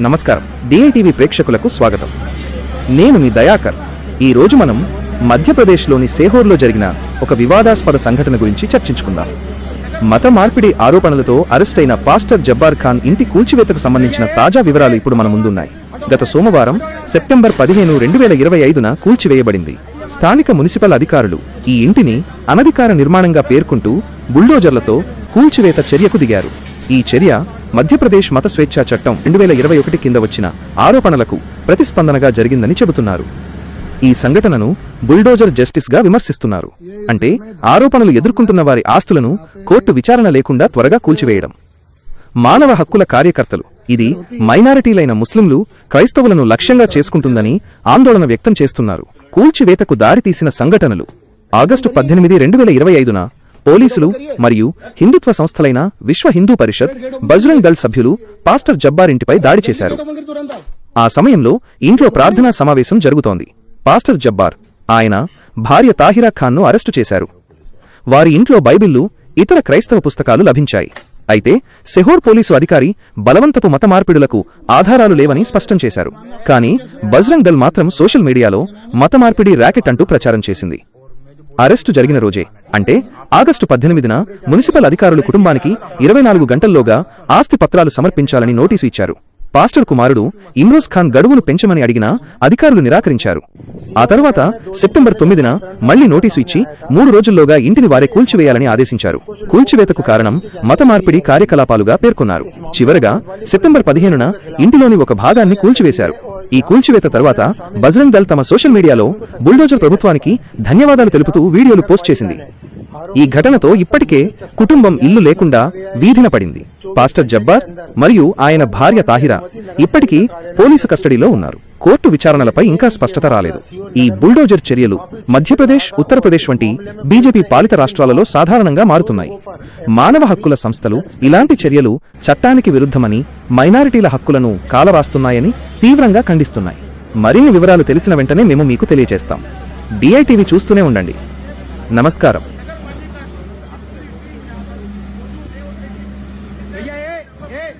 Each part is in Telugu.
నమస్కారం. డిఐటీవీ ప్రేక్షకులకు స్వాగతం. నేను మీ దయాకర్. ఈ రోజు మనం మధ్యప్రదేశ్లోని సేహోర్లో జరిగిన ఒక వివాదాస్పద సంఘటన గురించి చర్చించుకుందాం. మత మార్పిడి ఆరోపణలతో అరెస్ట్ అయిన పాస్టర్ జబ్బార్ ఖాన్ ఇంటి కూల్చివేతకు సంబంధించిన తాజా వివరాలు ఇప్పుడు మన ముందున్నాయి. గత సోమవారం సెప్టెంబర్ పదిహేను రెండు వేల ఇరవై ఐదున కూల్చివేయబడింది. స్థానిక మున్సిపల్ అధికారులు ఈ ఇంటిని అనధికార నిర్మాణంగా పేర్కొంటూ బుల్డోజర్లతో కూల్చివేత చర్యకు దిగారు. ఈ చర్య మధ్యప్రదేశ్ మత స్వేచ్ఛా చట్టం రెండు వేల ఇరవై ఒకటి కింద వచ్చిన ఆరోపణలకు ప్రతిస్పందనగా జరిగిందని చెబుతున్నారు. ఈ సంఘటనను బుల్డోజర్ జస్టిస్గా విమర్శిస్తున్నారు. అంటే ఆరోపణలు ఎదుర్కొంటున్న వారి ఆస్తులను కోర్టు విచారణ లేకుండా త్వరగా కూల్చివేయడం. మానవ హక్కుల కార్యకర్తలు ఇది మైనారిటీలైన ముస్లింలు క్రైస్తవులను లక్ష్యంగా చేసుకుంటుందని ఆందోళన వ్యక్తం చేస్తున్నారు. కూల్చివేతకు దారితీసిన సంఘటనలు ఆగస్టు పద్దెనిమిది రెండు వేల ఇరవై ఐదున పోలీసులు మరియు హిందుత్వ సంస్థలైన విశ్వ హిందూ పరిషత్ బజరంగ్ దళ్ సభ్యులు పాస్టర్ జబ్బారింటిపై దాడి చేశారు. ఆ సమయంలో ఇంట్లో ప్రార్థనా సమావేశం జరుగుతోంది. పాస్టర్ జబ్బార్ ఆయన భార్య తాహిరా ఖాన్ను అరెస్టు చేశారు. వారి ఇంట్లో బైబిళ్ళు ఇతర క్రైస్తవ పుస్తకాలు లభించాయి. అయితే సెహోర్ పోలీసు అధికారి బలవంతపు మత మార్పిడులకు ఆధారాలు లేవని స్పష్టం చేశారు. కానీ బజరంగ్ దల్ మాత్రం సోషల్ మీడియాలో మత మార్పిడి ర్యాకెట్ అంటూ ప్రచారం చేసింది. అరెస్టు జరిగిన రోజే అంటే ఆగస్టు పద్దెనిమిదిన మున్సిపల్ అధికారులు కుటుంబానికి ఇరవై నాలుగు గంటల్లోగా ఆస్తి పత్రాలు సమర్పించాలని నోటీసు ఇచ్చారు. పాస్టర్ కుమారుడు ఇమ్రోజ్ ఖాన్ గడువును పెంచమని అడిగినా అధికారులు నిరాకరించారు. ఆ తరువాత సెప్టెంబర్ తొమ్మిదిన మళ్ళీ నోటీసు ఇచ్చి మూడు రోజుల్లోగా ఇంటిని వారే కూల్చివేయాలని ఆదేశించారు. కూల్చివేతకు కారణం మత మార్పిడి కార్యకలాపాలుగా పేర్కొన్నారు. చివరగా సెప్టెంబర్ పదిహేనున ఇంటిలోని ఒక భాగాన్ని కూల్చివేశారు. ఈ కూల్చివేత తర్వాత బజరంగ్ దళ్ తమ సోషల్ మీడియాలో బుల్డోజర్ ప్రభుత్వానికి ధన్యవాదాలు తెలుపుతూ వీడియోలు పోస్ట్ చేసింది. ఈ ఘటనతో ఇప్పటికే కుటుంబం ఇల్లు లేకుండా వీధిన పడింది. పాస్టర్ జబ్బార్ మరియు ఆయన భార్య తాహిరా ఇప్పటికీ పోలీసు కస్టడీలో ఉన్నారు. కోర్టు విచారణలపై ఇంకా స్పష్టత రాలేదు. ఈ బుల్డోజర్ చర్యలు మధ్యప్రదేశ్ ఉత్తరప్రదేశ్ వంటి బీజేపీ పాలిత రాష్ట్రాలలో సాధారణంగా మారుతున్నాయి. మానవ హక్కుల సంస్థలు ఇలాంటి చర్యలు చట్టానికి విరుద్ధమని మైనారిటీల హక్కులను కాలరాస్తున్నాయని తీవ్రంగా ఖండిస్తున్నాయి. మరిన్ని వివరాలు తెలిసిన వెంటనే మేము మీకు తెలియజేస్తాం డిఐటీవీ చూస్తూనే ఉండండి. నమస్కారం.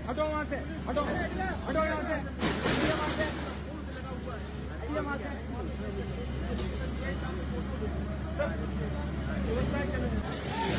हटो वहाँ से हटो हटो यहाँ से। व्यवस्था